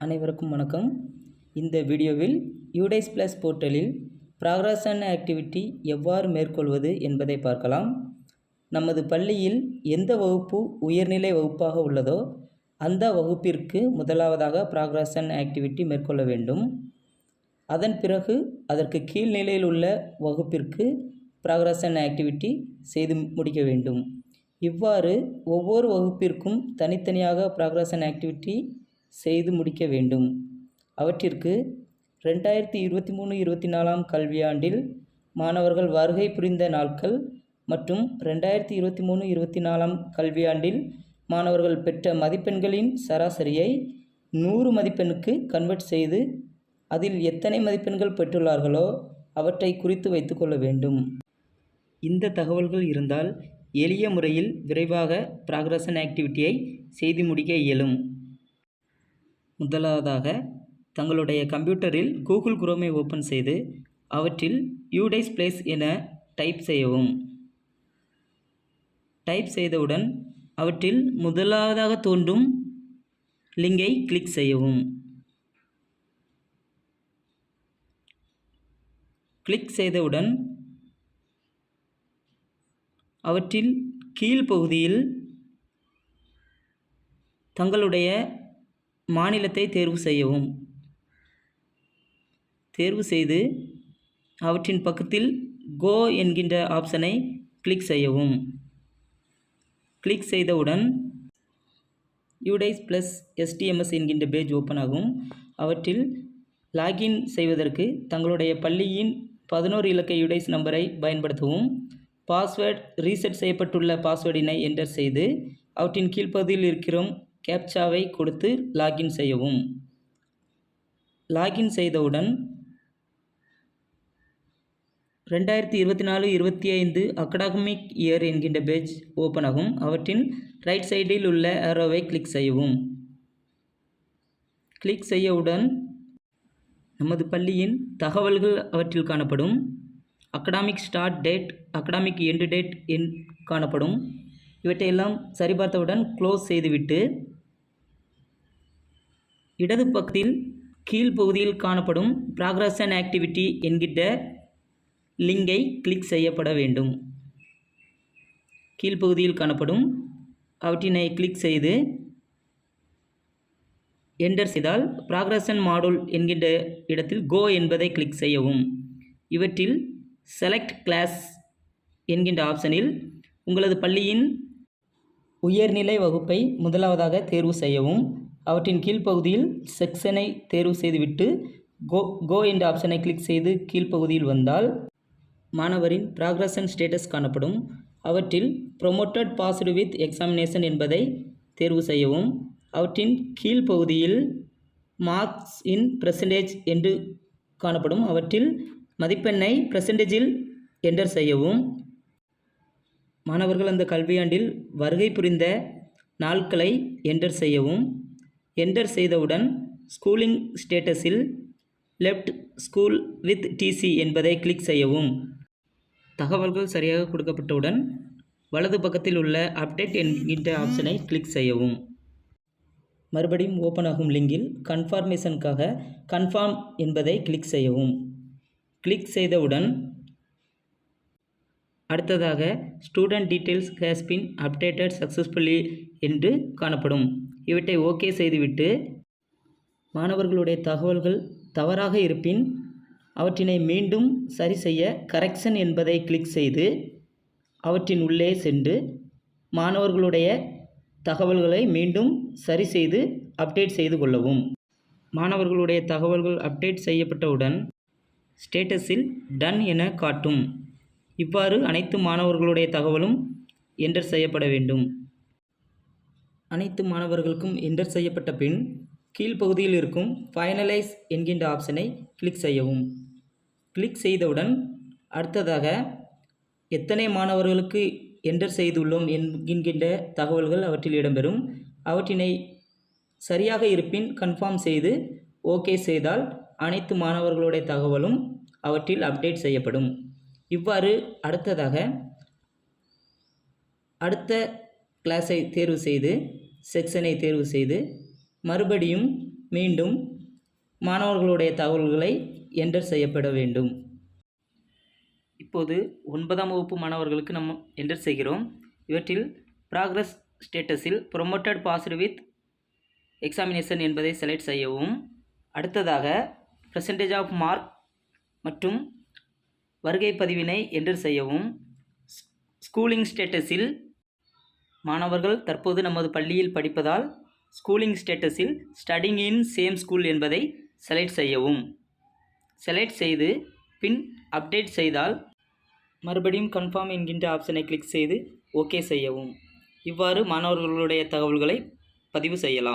அனைவருக்கும் வணக்கம். இந்த வீடியோவில் யூடைஸ் ப்ளஸ் போர்ட்டலில் ப்ராக்ரஸ் அண்ட் ஆக்டிவிட்டி எவ்வாறு மேற்கொள்வது என்பதை பார்க்கலாம். நமது பள்ளியில் எந்த வகுப்பு உயர்நிலை வகுப்பாக உள்ளதோ அந்த வகுப்பிற்கு முதலாவதாக ப்ராக்ரஸ் அண்ட் ஆக்டிவிட்டி மேற்கொள்ள வேண்டும். அதன் பிறகு அதற்கு கீழ்நிலையில் உள்ள வகுப்பிற்கு ப்ராக்ரஸ் அண்ட் ஆக்டிவிட்டி செய்து முடிக்க வேண்டும். இவ்வாறு ஒவ்வொரு வகுப்பிற்கும் தனித்தனியாக ப்ராக்ரஸ் அண்ட் ஆக்டிவிட்டி செய்து முடிக்க வேண்டும். அவற்றிற்கு ரெண்டாயிரத்தி இருபத்தி மூணு இருபத்தி நாலாம் கல்வியாண்டில் மாணவர்கள் வருகை புரிந்த நாட்கள் மற்றும் ரெண்டாயிரத்தி இருபத்தி மூணு இருபத்தி நாலாம் கல்வியாண்டில் மாணவர்கள் பெற்ற மதிப்பெண்களின் சராசரியை நூறு மதிப்பெண்ணுக்கு கன்வெர்ட் செய்து அதில் எத்தனை மதிப்பெண்கள் பெற்றுள்ளார்களோ அவற்றை குறித்து வைத்துக்கொள்ள வேண்டும். இந்த தகவல்கள் இருந்தால் எளிய முறையில் விரைவாக ப்ராக்ரஷன் ஆக்டிவிட்டியை செய்து முடிக்க இயலும். முதலாவதாக தங்களுடைய கம்ப்யூட்டரில் கூகுள் குரோமை ஓப்பன் செய்து அவற்றில் யூடைஸ் பிளேஸ் என டைப் செய்யவும். டைப் செய்தவுடன் அவற்றில் முதலாவதாக தோன்றும் லிங்கை கிளிக் செய்யவும். கிளிக் செய்தவுடன் அவற்றில் கீழ்ப்பகுதியில் தங்களுடைய மாநிலத்தை தேர்வு செய்யவும். தேர்வு செய்து அவற்றின் பக்கத்தில் கோ என்கின்ற ஆப்ஷனை கிளிக் செய்யவும். கிளிக் செய்தவுடன் யூடைஸ் ப்ளஸ் எஸ்டிஎம்எஸ் என்கின்ற பேஜ் ஓப்பன் ஆகும். அவற்றில் லாகின் செய்வதற்கு தங்களுடைய பள்ளியின் பதினோரு இலக்க யூடைஸ் நம்பரை பயன்படுத்தவும். பாஸ்வேர்ட் ரீசெட் செய்யப்பட்டுள்ள பாஸ்வேர்டினை என்டர் செய்து அவற்றின் கீழ்ப்பகுதியில் இருக்கிறோம் கேப்சாவை கொடுத்து லாகின் செய்யவும். லாகின் செய்தவுடன் ரெண்டாயிரத்தி இருபத்தி நாலு இருபத்தி ஐந்து அகடாமிக் இயர் என்கின்ற பேஜ் ஓப்பன் ஆகும். அவற்றின் ரைட் சைடில் உள்ள ஏரோவை கிளிக் செய்யவும். கிளிக் செய்யவுடன் நமது பள்ளியின் தகவல்கள் அவற்றில் காணப்படும். Academic start date academic end date என் காணப்படும். இவற்றையெல்லாம் சரிபார்த்தவுடன் க்ளோஸ் செய்துவிட்டு இடது பக்கத்தில் கீழ்ப்பகுதியில் காணப்படும் ப்ராக்ரஸ் அண்ட் ஆக்டிவிட்டி என்கிட்ட லிங்கை கிளிக் செய்யப்பட வேண்டும். கீழ்ப்பகுதியில் காணப்படும் அவற்றினை கிளிக் செய்து என்டர் செய்தால் ப்ராக்ரஷன் மாடூல் என்கின்ற இடத்தில் கோ என்பதை கிளிக் செய்யவும். இவற்றில் செலக்ட் கிளாஸ் என்கின்ற ஆப்ஷனில் உங்களது பள்ளியின் உயர்நிலை வகுப்பை முதலாவதாக தேர்வு செய்யவும். அவற்றின் கீழ்ப்பகுதியில் செக்ஷனை தேர்வு செய்துவிட்டு கோ கோ என்ற ஆப்ஷனை கிளிக் செய்து கீழ்ப்பகுதியில் வந்தால் மாணவரின் ப்ராக்ரஷன் ஸ்டேட்டஸ் காணப்படும். அவற்றில் ப்ரொமோட்டட் பாஸ்டு வித் எக்ஸாமினேஷன் என்பதை தேர்வு செய்யவும். அவற்றின் கீழ்ப்பகுதியில் மார்க்ஸ் இன் பிரசன்டேஜ் என்று காணப்படும். அவற்றில் மதிப்பெண்ணை பிரசன்டேஜில் என்டர் செய்யவும். மாணவர்கள் அந்த கல்வியாண்டில் வருகை புரிந்த நாட்களை என்டர் செய்யவும். என்டர் செய்தவுடன் ஸ்கூலிங் ஸ்டேட்டஸில் லெஃப்ட் ஸ்கூல் வித் டிசி என்பதை கிளிக் செய்யவும். தகவல்கள் சரியாக கொடுக்கப்பட்டவுடன் வலது பக்கத்தில் உள்ள அப்டேட் என்கின்ற ஆப்ஷனை கிளிக் செய்யவும். மறுபடியும் ஓப்பன் ஆகும் லிங்கில் கன்ஃபார்மேஷனுக்காக கன்ஃபார்ம் என்பதை கிளிக் செய்யவும். கிளிக் செய்தவுடன் அடுத்ததாக student details has been updated successfully என்று காணப்படும். இவற்றை ஓகே செய்துவிட்டு மாணவர்களுடைய தகவல்கள் தவறாக இருப்பின் அவற்றினை மீண்டும் சரி செய்ய கரெக்ஷன் என்பதை கிளிக் செய்து அவற்றின் உள்ளே சென்று மாணவர்களுடைய தகவல்களை மீண்டும் சரி செய்து அப்டேட் செய்து கொள்ளவும். மாணவர்களுடைய தகவல்கள் அப்டேட் செய்யப்பட்டவுடன் ஸ்டேட்டஸில் டன் என காட்டும். இவ்வாறு அனைத்து மாணவர்களுடைய தகவலும் என்டர் செய்யப்பட வேண்டும். அனைத்து மாணவர்களுக்கும் என்டர் செய்யப்பட்ட பின் கீழ்ப்பகுதியில் இருக்கும் ஃபைனலைஸ் என்கின்ற ஆப்ஷனை கிளிக் செய்யவும். கிளிக் செய்தவுடன் அடுத்ததாக எத்தனை மாணவர்களுக்கு என்டர் செய்துள்ளோம் என்கின்ற தகவல்கள் அவற்றில் இடம்பெறும். அவற்றினை சரியாக இருப்பின் கன்ஃபார்ம் செய்து ஓகே செய்தால் அனைத்து மாணவர்களுடைய தகவலும் அவற்றில் அப்டேட் செய்யப்படும். இவ்வாறு அடுத்ததாக அடுத்த கிளாஸை தேர்வு செய்து செக்ஷனை தேர்வு செய்து மறுபடியும் மீண்டும் மாணவர்களுடைய தகவல்களை என்டர் செய்யப்பட வேண்டும். இப்போது ஒன்பதாம் வகுப்பு மாணவர்களுக்கு நம்ம என்டர் செய்கிறோம். இவற்றில் ப்ராக்ரஸ் ஸ்டேட்டஸில் ப்ரொமோட்டட் பாஸ்டு வித் எக்ஸாமினேஷன் என்பதை செலக்ட் செய்யவும். அடுத்ததாக பர்சன்டேஜ் ஆஃப் மார்க் மற்றும் வருகை பதிவினை என்டர் செய்யவும் ஸ்கூலிங் ஸ்டேட்டஸில் மாணவர்கள் தற்போது நமது பள்ளியில் படிப்பதால் ஸ்கூலிங் ஸ்டேட்டஸில் ஸ்டடிங் இன் சேம் ஸ்கூல் என்பதை செலக்ட் செய்யவும். செலக்ட் செய்து பின் அப்டேட் செய்தால் மறுபடியும் கன்ஃபார்ம் என்கின்ற ஆப்ஷனை கிளிக் செய்து ஓகே செய்யவும். இவ்வாறு மாணவர்களுடைய தகவல்களை பதிவு செய்யலாம்.